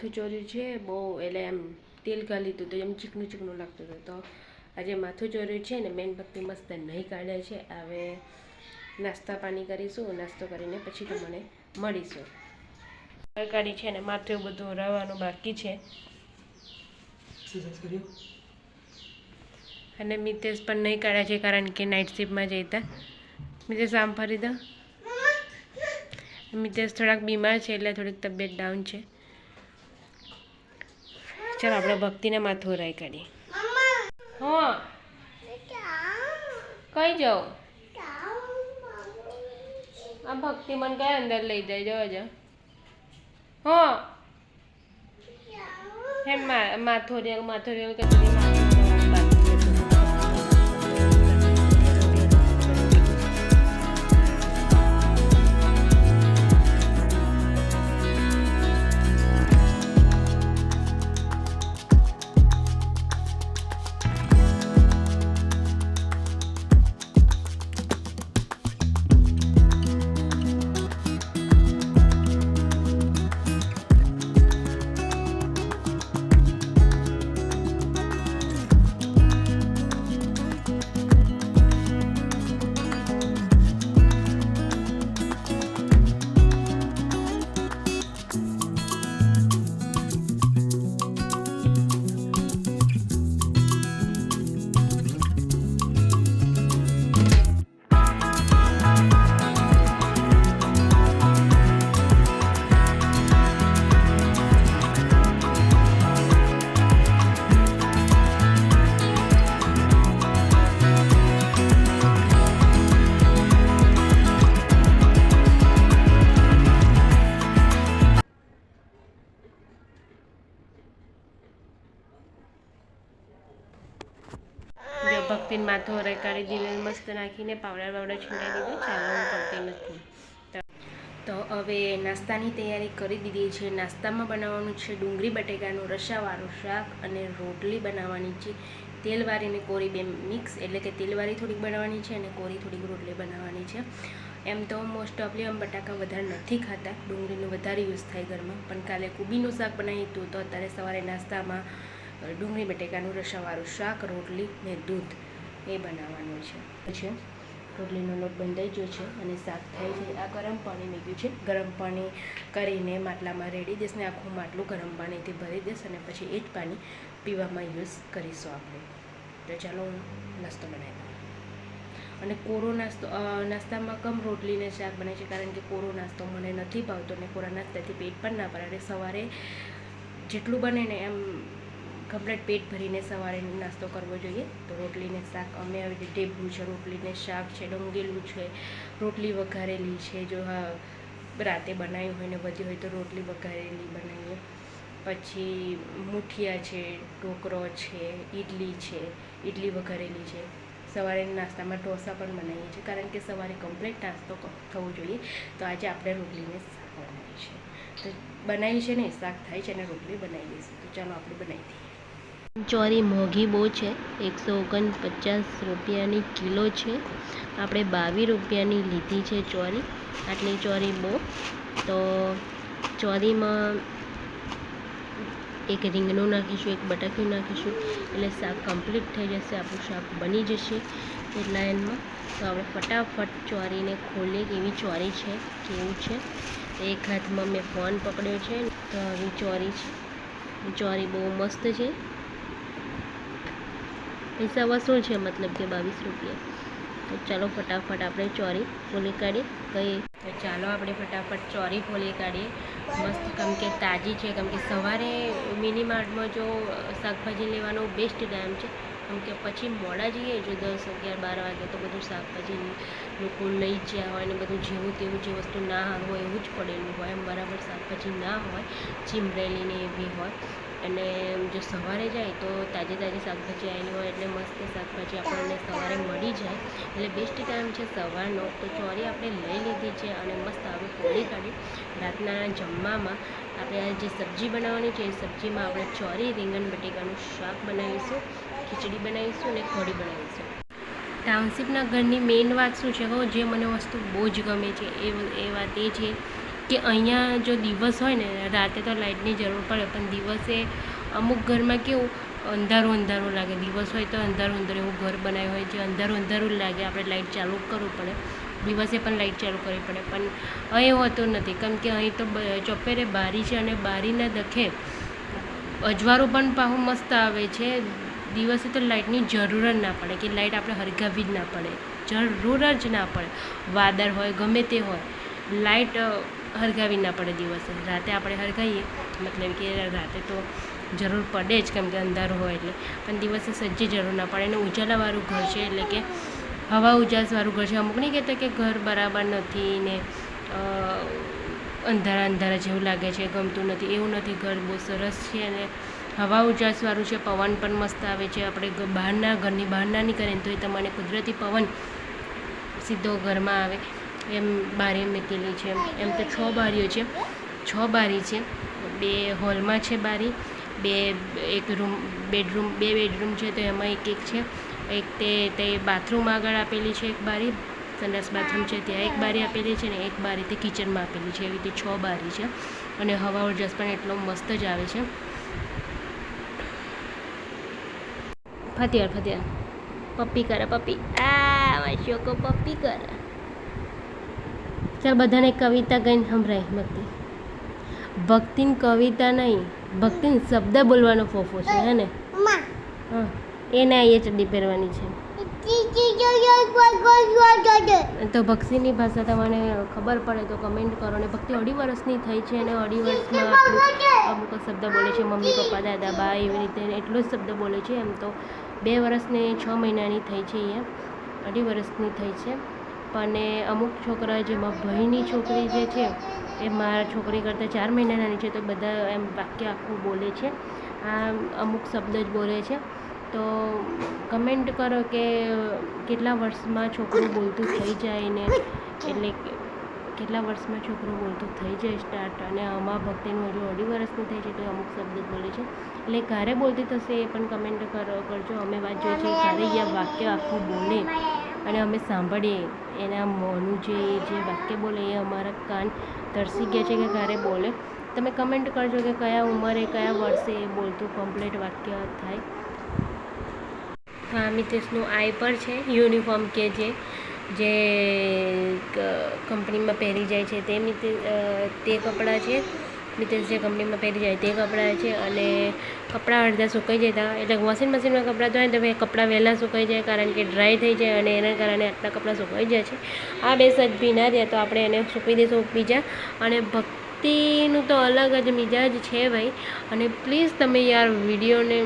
માથું ચોર્યું છે બહુ એટલે એમ તેલ ગાળી લીધું તો એમ ચીકણું ચીકણું લાગતું હતું. તો આજે માથું ચોર્યું છે ને મેન ભક્તિ મસ્ત નહીં કાઢે છે. હવે નાસ્તા પાણી કરીશું નાસ્તો કરીને પછી તમને મળીશું. તરકારી છે ને માથું બધું રવાનું બાકી છે. અને મિતેશ પણ નહીં કાઢ્યા છે કારણ કે નાઇટ શિફ્ટમાં જઈતા મિતેશ આમ ફરી દો. મિતેશ થોડાક બીમાર છે એટલે થોડીક તબિયત ડાઉન છે. ચાલો આપણે ભક્તિને માથું રાઈ કાઢીએ. હા. કઈ જાઓ? આ ભક્તિ મને કયા અંદર લઈ જાય? જો જો હા. હે માથું રેલ માથું રેલ કે જો માથો કાઢી દીધું મસ્ત નાખીને પાવડર પાવડર છીંડાઈ દીધું, ચાલો હું કરતી નથી. તો- હવે નાસ્તાની તૈયારી કરી દીધી છે. નાસ્તામાં બનાવવાનું છે ડુંગળી, બટેકાનું રસાવાળું શાક અને રોટલી બનાવવાની છે. તેલવાળી ને કોરી બે મિક્સ, એટલે કે તેલવાળી થોડીક બનાવવાની છે અને કોરી થોડીક રોટલી બનાવવાની છે. એમ તો મોસ્ટ ઓફલી આમ બટાકા વધારે નથી ખાતા, ડુંગળીનો વધારે યુઝ થાય ઘરમાં. પણ કાલે કુબીનું શાક બનાવી હતું તો અત્યારે સવારે નાસ્તામાં ડુંગળી, બટેકાનું રસાવાળું શાક, રોટલી ને દૂધ. એ બનાવવાનું છે. છે. રોટલીનો લોટ બંધાઈ ગયો છે અને શાક થાય છે આ ગરમ પાણી નીકળ્યું છે. ગરમ પાણી કરીને માટલામાં રેડી દઈશ ને આખું માટલું ગરમ પાણીથી ભરી દઈશ અને પછી એ જ પાણી પીવામાં યુઝ કરીશું આપણે. તો ચાલો હું નાસ્તો બનાવી દઉં. અને કોરો નાસ્તો નાસ્તામાં કમ રોટલીને શાક બને છે કારણ કે કોરો નાસ્તો મને નથી ભાવતો ને કોરા નાસ્તાથી પેટ પણ ના એટલે સવારે જેટલું બને ને એમ કમ્પ્લીટ પેટ ભરીને સવારે નાસ્તો કરવો જોઈએ. તો રોટલીને શાક, અમે આવી રીતે ઢેબરું છે, રોટલીને શાક છે, ડુંગેલું છે, રોટલી વઘારેલી છે. જો રાતે બનાવી હોય ને બધી હોય તો રોટલી વઘારેલી બનાવીએ. પછી મુઠિયા છે, ઢોકરો છે ઇડલી છે ઇડલી વઘારેલી છે. સવારે નાસ્તામાં ઢોસા પણ બનાવીએ છીએ, કારણ કે સવારે કમ્પ્લીટ નાસ્તો થવો જોઈએ. તો આજે આપણે રોટલીને શાક બનાવીએ છીએ. તો બનાવી છે ને, શાક થાય છે અને રોટલી બનાવી દઈશું. તો ચાલો આપણે બનાવી દઈએ. ચોરી મોંઘી બહુ છે. એકસો ઓગણપચાસ રૂપિયાની કિલો છે. આપણે બાવીસ રૂપિયાની લીધી છે ચોરી. આટલી ચોરી બહુ. તો ચોરીમાં એક રીંગણું નાખીશું, એક બટાકું નાખીશું. એટલે શાક કમ્પ્લીટ થઈ જશે. આપણું શાક બની જશે એટલા એનમાં તો આપણે ફટાફટ ચોરીને ખોલીએ કેવી ચોરી છે, કેવું છે. એક હાથમાં મેં ફોન પકડ્યો છે. તો આવી ચોરી છે. ચોરી બહુ મસ્ત છે. પૈસા વસૂલ છે, મતલબ કે બાવીસ રૂપિયા. તો ચાલો ફટાફટ આપણે ચોરી ખોલી કાઢીએ. તો ચાલો આપણે ફટાફટ ચોરી ખોલી કાઢીએ. મસ્ત, કેમ કે તાજી છે, કેમ કે સવારે મિનિ માર્ટમાં જો શાકભાજી લેવાનો બેસ્ટ ટાઈમ છે. કેમ કે પછી મોડા જઈએ, જો દસ અગિયાર બાર વાગે તો બધું શાકભાજી લોકો લઈ જ ગયા હોય ને બધું જેવું તેવું જે વસ્તુ ના હોય એવું જ પડેલું હોય, એમ બરાબર શાકભાજી ના હોય ચીમરેલી ને એવી હોય. અને જો સવારે જાય તો તાજે તાજી શાકભાજી આવેલી હોય એટલે મસ્ત શાકભાજી આપણને સવારે મળી જાય. એટલે બેસ્ટ ટાઈમ છે સવારનો. તો ચોરી આપણે લઈ લીધી છે અને મસ્ત આવી કોળી કાઢી. રાતના જમવામાં આપણે જે સબ્જી બનાવવાની છે એ સબ્જીમાં આપણે ચોરી રીંગણ બટેકાનું શાક બનાવીશું. ખીચડી બનાવીશું અને કઢી બનાવીશું. ટાઉનશીપના ઘરની મેઇન વાત શું છે હો જે મને વસ્તુ બહુ જ ગમે છે, એ એ વાત એ છે કે અહીંયા જો દિવસ હોય ને, રાતે તો લાઇટની જરૂર પડે, પણ દિવસે અમુક ઘરમાં કેવું, અંધારું અંધારું લાગે. દિવસ હોય તો અંધારું અંધારું એવું ઘર બનાવ્યું હોય, જે અંધારું અંધારું લાગે. આપણે લાઇટ ચાલુ કરવું પડે. દિવસે પણ લાઇટ ચાલુ કરવી પડે. પણ અહીં હોતું નથી. કેમ કે અહીં તો ચોપેરે બારી છે અને બારીના દખે અજવાળું પણ પાહું મસ્ત આવે છે. દિવસે તો લાઇટની જરૂર જ ના પડે કે લાઇટ આપણે હરગાવી જ ના પડે. જરૂર જ ના પડે. વાદળ હોય, ગમે તે હોય, લાઇટ હરગાવી ના પડે દિવસે. રાતે આપણે હરગાવીએ મતલબ કે રાતે તો જરૂર પડે જ કેમ કે અંધારું હોય એટલે. પણ દિવસે સજ્જે જરૂર ના પડે. અને ઉજાલાવાળું ઘર છે એટલે કે હવા ઉજાસવાળું ઘર છે. અમુક નહીં કહેતા કે ઘર બરાબર નથી ને અંધારા અંધારા જેવું લાગે છે, ગમતું નથી. એવું નથી. ઘર બહુ સરસ છે અને હવા ઉજાસવાળું છે, પવન પણ મસ્ત આવે છે. આપણે બહારના ઘરની બહાર ના નીકળીએ તો એ તમને કુદરતી પવન સીધો ઘરમાં આવે. એમ બારી મૂકેલી છે. એમ તો છ બારીઓ છે. છ બારી છે. બે હોલમાં છે બારી, બે એક રૂમ, બેડરૂમ, બે બેડરૂમ છે તો એમાં એક એક છે. એક તે તે બાથરૂમ આગળ આપેલી છે એક બારી સંડાસ બાથરૂમ છે ત્યાં એક બારી આપેલી છે ને એક બારી તે કિચનમાં આપેલી છે. એવી રીતે છ બારી છે અને હવા ઉજાસ પણ એટલો મસ્ત જ આવે છે. ફતિયાર ફતિયાર. પપ્પી કરે પપ્પી. આ છોકરો પપ્પી કરે. ચાલ બધાને કવિતા કહીને સંભળાય ભક્તિ. ભક્તિન કવિતા નહીં ભક્તિન શબ્દ બોલવાનો ફોફો છે હે ને? હા ના એ ચડ્ડી પહેરવાની છે. તો ભક્તિની ભાષા તમને ખબર પડે તો કમેન્ટ કરો ને ભક્તિ અઢી વર્ષની થઈ છે અને અઢી વર્ષમાં અમુક શબ્દ બોલે છે, મમ્મી, પપ્પા, દાદા બા એવી રીતે એટલો જ શબ્દ બોલે છે એમ તો. બે વર્ષને છ મહિનાની થઈ છે અહીંયા. અઢી વર્ષની થઈ છે. પણ અમુક છોકરા જેમાં ભાઈની છોકરી જે છે, એ મારા છોકરી કરતાં ચાર મહિના નાની છે તો બધા એમ વાક્ય આખું બોલે છે. આ અમુક શબ્દ જ બોલે છે. તો કમેન્ટ કરો કે કેટલા વર્ષમાં છોકરું બોલતું થઈ જાય ને એટલે કેટલા વર્ષમાં છોકરું બોલતું થઈ જાય સ્ટાર્ટ અને આમાં ભક્તિનું હજુ અઢી વર્ષનું થઈ છે તો અમુક શબ્દ બોલે છે. એટલે ક્યારે બોલતી થશે એ પણ કમેન્ટ કરો, કરજો. અમે વાત જોઈએ છીએ ક્યારે એ વાક્ય આખું બોલે અને અમે સાંભળીએ. એના મોંનું જે જે વાક્ય બોલે એ અમારા કાન તરસી ગયા છે કે ક્યારે બોલે. તમે કમેન્ટ કરજો કે કયા ઉંમરે, કયા વર્ષે એ બોલતું કમ્પ્લીટ વાક્ય થાય. મિતેશનું આઈ પર છે, યુનિફોર્મ કે જે જે કંપનીમાં પહેરી જાય છે, તે મિતે તે કપડાં છે. મિતેશ જે કંપનીમાં પહેરી જાય, તે કપડાં છે અને કપડાં અડધા સુકાઈ જતા એટલે વોશિંગ મશીનમાં કપડાં ધોવાય તો કપડાં વહેલાં સુકાઈ જાય, કારણ કે ડ્રાય થઈ જાય અને એના કારણે આટલા કપડાં સુકાઈ જાય છે. આ બે સજ ભીના રહ્યા તો આપણે એને સૂકવી દઈશું બીજા. અને ભક્તિનું તો અલગ જ મિજાજ છે ભાઈ. અને પ્લીઝ તમે યાર વિડીયોને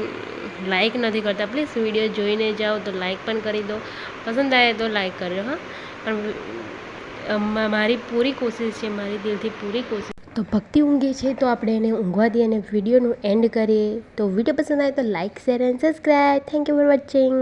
લાઈક નથી કરતા. પ્લીઝ વીડિયો જોઈને જાઓ તો લાઇક પણ કરી દો. પસંદ આવે તો લાઇક કરજો, હા. પણ મારી પૂરી કોશિશ છે, મારી દિલથી પૂરી કોશિશ. તો ભક્તિ ઊંઘે છે, તો આપણે એને ઊંઘવા દઈએ અને વિડીયોનું એન્ડ કરીએ. તો વીડિયો પસંદ આવે તો like share and subscribe thank you for watching